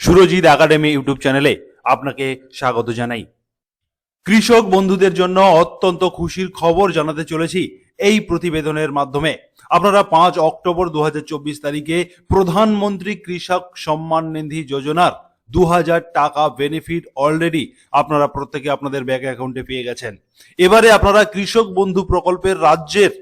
Surajit academy YouTube চ্যানেলে আপনাকে স্বাগত জানাই। কৃষক বন্ধুদের জন্য অত্যন্ত খুশির খবর জানাতে চলেছি এই প্রতিবেদনের মাধ্যমে। আপনারা পাঁচ অক্টোবর দু হাজার চব্বিশ তারিখে প্রধানমন্ত্রী কৃষক সম্মান নিধি যোজনার দু হাজার টাকা বেনিফিট অলরেডি আপনারা প্রত্যেকে আপনাদের ব্যাংক অ্যাকাউন্টে পেয়ে গেছেন। এবারে আপনারা কৃষক বন্ধু প্রকল্পের রাজ্যের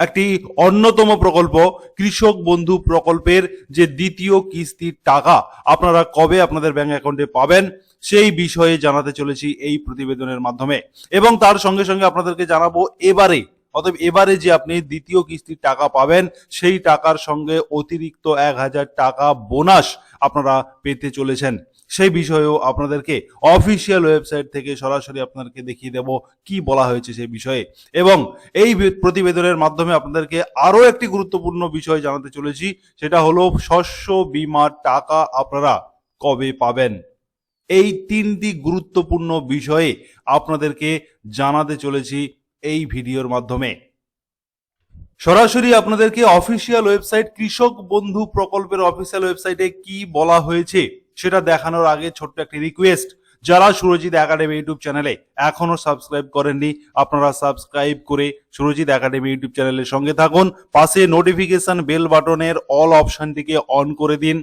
একটি অন্যতম প্রকল্প, কৃষক বন্ধু প্রকল্পের যে দ্বিতীয় কিস্তির টাকা আপনারা কবে আপনাদের ব্যাংক অ্যাকাউন্টে পাবেন, সেই বিষয়ে জানাতে চলেছি এই প্রতিবেদনের মাধ্যমে। এবং তার সঙ্গে সঙ্গে আপনাদেরকে জানাব এবারে, অতএব এবারে যে আপনি দ্বিতীয় কিস্তির টাকা পাবেন, সেই টাকার সঙ্গে অতিরিক্ত এক হাজার টাকা বোনাস আপনারা পেতে চলেছেন। সেই বিষয়েও আপনাদেরকে অফিসিয়াল ওয়েবসাইট থেকে সরাসরি আপনাদেরকে দেখিয়ে দেব কি বলা হয়েছে সেই বিষয়ে। এবং এই প্রতিবেদনের মাধ্যমে আপনাদেরকে আরও একটি গুরুত্বপূর্ণ বিষয় জানাতে চলেছি, সেটা হলো শস্য বীমার টাকা আপনারা কবে পাবেন? এই তিনটি গুরুত্বপূর্ণ বিষয়ে আপনাদেরকে জানাতে চলেছি এই ভিডিওর মাধ্যমে। সরাসরি আপনাদেরকে অফিসিয়াল ওয়েবসাইট কৃষক বন্ধু প্রকল্পের অফিসিয়াল ওয়েবসাইটে কি বলা হয়েছে? সেটা দেখানোর আগে ছোট্ট একটি রিকোয়েস্ট যারা সুরজিৎ একাডেমি ইউটিউব চ্যানেলে এখনও সাবস্ক্রাইব করেননি, আপনারা সাবস্ক্রাইব করে সুরজিৎ একাডেমি ইউটিউব চ্যানেলের সঙ্গে থাকুন। পাশে নোটিফিকেশন বেল বাটনের অল অপশনটিকে অন করে দিন।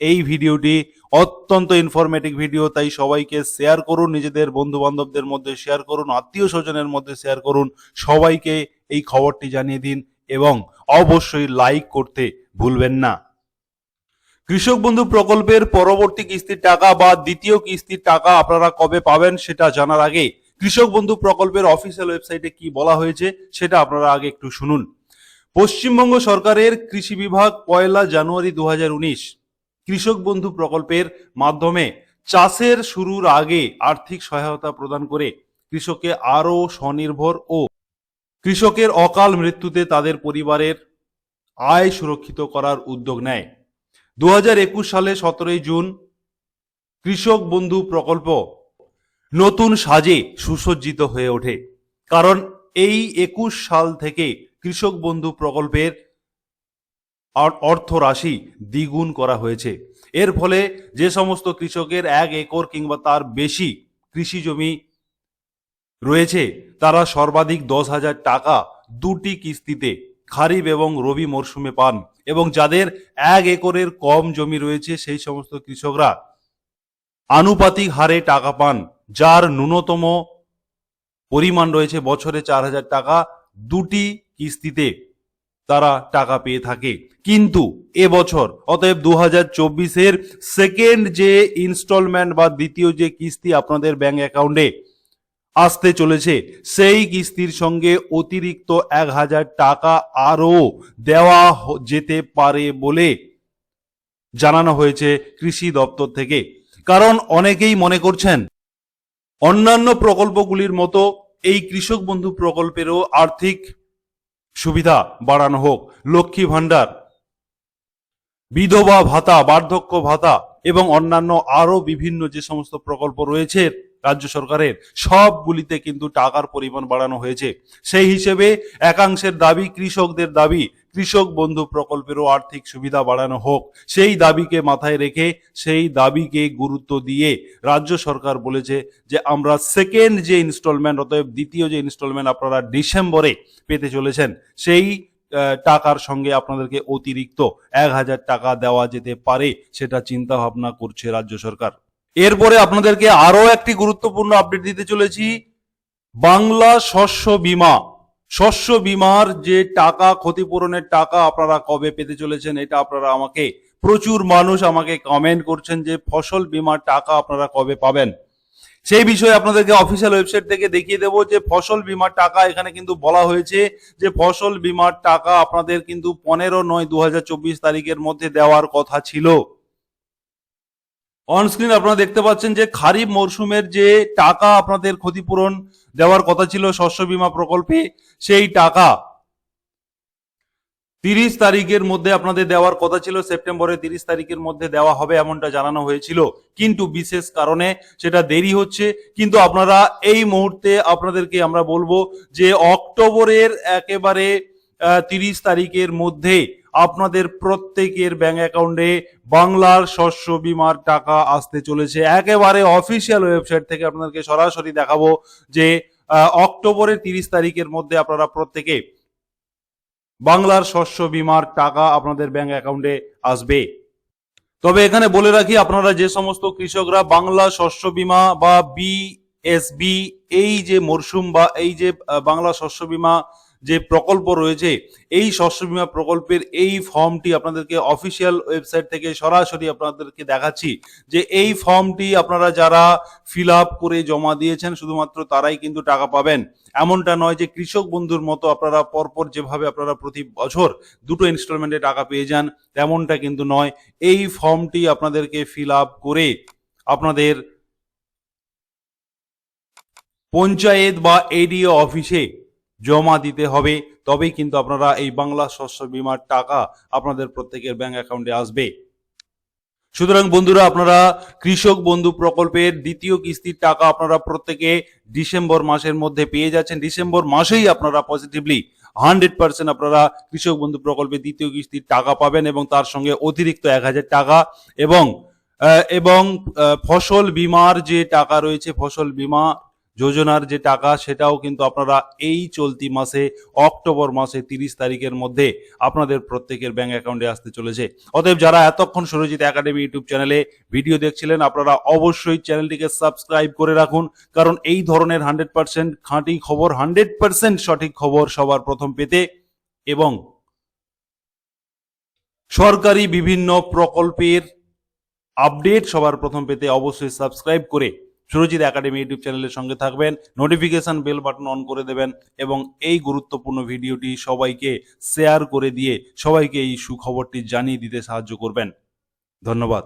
এই ভিডিওটি অত্যন্ত ইনফরমেটিভ ভিডিও তাই সবাইকে শেয়ার করুন, নিজেদের বন্ধু বান্ধবদের মধ্যে শেয়ার করুন, আত্মীয় স্বজনের মধ্যে শেয়ার করুন, সবাইকে এই খবরটি জানিয়ে দিন এবং অবশ্যই লাইক করতে ভুলবেন না। কৃষক বন্ধু প্রকল্পের পরবর্তী কিস্তির টাকা বা দ্বিতীয় কিস্তির টাকা আপনারা কবে পাবেন সেটা জানার আগে কৃষক বন্ধু প্রকল্পের অফিসিয়াল ওয়েবসাইটে কি বলা হয়েছে সেটা আপনারা আগে একটু শুনুন। পশ্চিমবঙ্গ সরকারের কৃষি বিভাগ পয়লা জানুয়ারি দু হাজার উনিশ কৃষক বন্ধু প্রকল্পের মাধ্যমে চাষের শুরুর আগে আর্থিক সহায়তা প্রদান করে কৃষককে আরও স্বনির্ভর ও কৃষকের অকাল মৃত্যুতে তাদের পরিবারের আয় সুরক্ষিত করার উদ্যোগ নেয়। দু হাজার একুশ সালে সতেরোই জুন কৃষক বন্ধু প্রকল্প নতুন সাজে সুসজ্জিত হয়ে ওঠে। কারণ এই একুশ সাল থেকে কৃষক বন্ধু প্রকল্পের অর- অর্থ রাশি দ্বিগুণ করা হয়েছে। এর ফলে যে সমস্ত কৃষকের এক একর কিংবা তার বেশি কৃষি জমি রয়েছে, তারা সর্বাধিক দশ হাজার টাকা দুটি কিস্তিতে খারিফ এবং রবি মরশুমে পান। এবং যাদের এক একরের কম জমি রয়েছে, সেই সমস্ত কৃষকরা আনুপাতিক হারে টাকা পান, যার ন্যূনতম পরিমাণ রয়েছে বছরে চার হাজার টাকা। দুটি কিস্তিতে তারা টাকা পেয়ে থাকে। কিন্তু এবছর অতএব দু হাজার চব্বিশের সেকেন্ড যে ইনস্টলমেন্ট বা দ্বিতীয় যে কিস্তি আপনাদের ব্যাংক অ্যাকাউন্টে আসতে চলেছে। সেই কিস্তির সঙ্গে অতিরিক্ত এক হাজার টাকা আরও দেওয়া যেতে পারে বলে জানানো হয়েছে কৃষি দপ্তর থেকে। কারণ অনেকেই মনে করছেন, অন্যান্য প্রকল্পগুলির মতো এই কৃষক বন্ধু প্রকল্পেরও আর্থিক সুবিধা বাড়ানো হোক। লক্ষ্মী ভাণ্ডার, বিধবা ভাতা, বার্ধক্য ভাতা এবং অন্যান্য আরও বিভিন্ন যে সমস্ত প্রকল্প রয়েছে রাজ্য সরকারের সবগুলিতে কিন্তু টাকার পরিমাণ বাড়ানো হয়েছে। সেই হিসেবে একাংশের দাবি কৃষকদের দাবি, কৃষক বন্ধু প্রকল্পেরও আর্থিক সুবিধা বাড়ানো হোক। সেই দাবিকে মাথায় রেখে সেই দাবিকে গুরুত্ব দিয়ে রাজ্য সরকার বলেছে যে, আমরা সেকেন্ড যে ইনস্টলমেন্ট অতএব দ্বিতীয় যে ইনস্টলমেন্ট আপনারা ডিসেম্বরে পেতে চলেছেন, সেই টাকার সঙ্গে আপনাদেরকে অতিরিক্ত এক হাজার টাকা দেওয়া যেতে পারে, সেটা চিন্তা ভাবনা করছে রাজ্য সরকার। এরপরে আপনাদেরকে আরও একটি গুরুত্বপূর্ণ আপডেট দিতে চলেছি। বাংলা শস্য বিমা। শস্য বিমার যে টাকা, ক্ষতিপূরণের টাকা আপনারা কবে পেতে চলেছেন, এটা আপনারা আমাকে, প্রচুর মানুষ আমাকে কমেন্ট করছেন যে ফসল বিমার টাকা আপনারা কবে পাবেন। সেই বিষয়ে আপনাদেরকে অফিসিয়াল ওয়েবসাইট থেকে দেখিয়ে দেবো যে ফসল বীমার টাকা, এখানে কিন্তু বলা হয়েছে যে ফসল বিমার টাকা আপনাদের কিন্তু পনেরো নয় দু তারিখের মধ্যে দেওয়ার কথা ছিল। অনস্ক্রিন আপনারা দেখতে পাচ্ছেন যে খারিফ মরশুমের যে টাকা আপনাদের ক্ষতিপূরণ দেওয়ার কথা ছিল শস্য বীমা প্রকল্পে, সেই টাকা তিরিশ তারিখের মধ্যে আপনাদের দেওয়ার কথা ছিল সেপ্টেম্বরের তিরিশ তারিখের মধ্যে দেওয়া হবে এমনটা জানানো হয়েছিল। কিন্তু বিশেষ কারণে সেটা দেরি হচ্ছে। কিন্তু আপনারা এই মুহূর্তে আপনাদেরকে আমরা বলব যে অক্টোবরের একেবারে তিরিশ তারিখের মধ্যে আপনাদের প্রত্যেকের ব্যাংক অ্যাকাউন্টে বাংলার শস্য বিমার টাকা আসতে চলেছে। একেবারে অফিসিয়াল ওয়েবসাইট থেকে আপনাদেরকে সরাসরি দেখাবো যে অক্টোবরের তিরিশ তারিখের মধ্যে আপনারা প্রত্যেকে বাংলার শস্য বিমার টাকা আপনাদের ব্যাংক অ্যাকাউন্টে আসবে। তবে এখানে বলে রাখি, আপনারা যে সমস্ত কৃষকরা বাংলা শস্য বীমা বা বিএসবি এই যে মরশুম বা এই যে বাংলা শস্য বীমা যে প্রকল্প রয়েছে, এই শস্য বীমা প্রকল্পের এই ফর্মটি আপনাদেরকে অফিসিয়াল ওয়েবসাইট থেকে সরাসরি আপনাদেরকে দেখাচ্ছি যে এই ফর্মটি আপনারা যারা ফিল আপ করে জমা দিয়েছেন, শুধুমাত্র তারাই কিন্তু টাকা পাবেন। এমনটা নয় যে কৃষক বন্ধুর মতো আপনারা পরপর যেভাবে আপনারা প্রতি বছর দুটো ইনস্টলমেন্টে টাকা পেয়ে যান, তেমনটা কিন্তু নয়। এই ফর্মটি আপনাদেরকে ফিল আপ করে আপনাদের পঞ্চায়েত বা এডিও অফিসে জমা দিতে হবে, তবেই কিন্তু আপনারা এই বাংলা শস্য বীমার টাকা আপনাদের প্রত্যেকের ব্যাংক অ্যাকাউন্টে আসবে। সুতরাং বন্ধুরা, আপনারা কৃষক বন্ধু প্রকল্পের দ্বিতীয় কিস্তির টাকা আপনারা প্রত্যেকে ডিসেম্বর মাসের মধ্যে পেয়ে যাচ্ছেন। ডিসেম্বর মাসেই আপনারা পজিটিভলি হান্ড্রেড পার্সেন্ট আপনারা কৃষক বন্ধু প্রকল্পে দ্বিতীয় কিস্তির টাকা পাবেন এবং তার সঙ্গে অতিরিক্ত এক হাজার টাকা এবং এবং ফসল বিমার যে টাকা রয়েছে, ফসল বিমা যোজনার যে টাকা, সেটাও কিন্তু আপনারা এই চলতি মাসে, অক্টোবর মাসে তিরিশ তারিখের মধ্যে আপনাদের প্রত্যেকের ব্যাংক অ্যাকাউন্টে আসতে চলেছে। অতএব যারা এতক্ষণ সুরজিৎ একাডেমি ইউটিউব চ্যানেলে ভিডিও দেখছিলেন, আপনারা অবশ্যই চ্যানেলটিকে সাবস্ক্রাইব করে রাখুন, কারণ এই ধরনের হান্ড্রেড পার্সেন্ট খাঁটি খবর হান্ড্রেড পার্সেন্ট সঠিক খবর সবার প্রথম পেতে এবং সরকারি বিভিন্ন প্রকল্পের আপডেট সবার প্রথম পেতে অবশ্যই সাবস্ক্রাইব করে সুরজিৎ একাডেমি ইউটিউব চ্যানেলের সঙ্গে থাকবেন। নোটিফিকেশন বেল বাটন অন করে দেবেন এবং এই গুরুত্বপূর্ণ ভিডিওটি সবাইকে শেয়ার করে দিয়ে সবাইকে এই সুখবরটি জানিয়ে দিতে সাহায্য করবেন। ধন্যবাদ।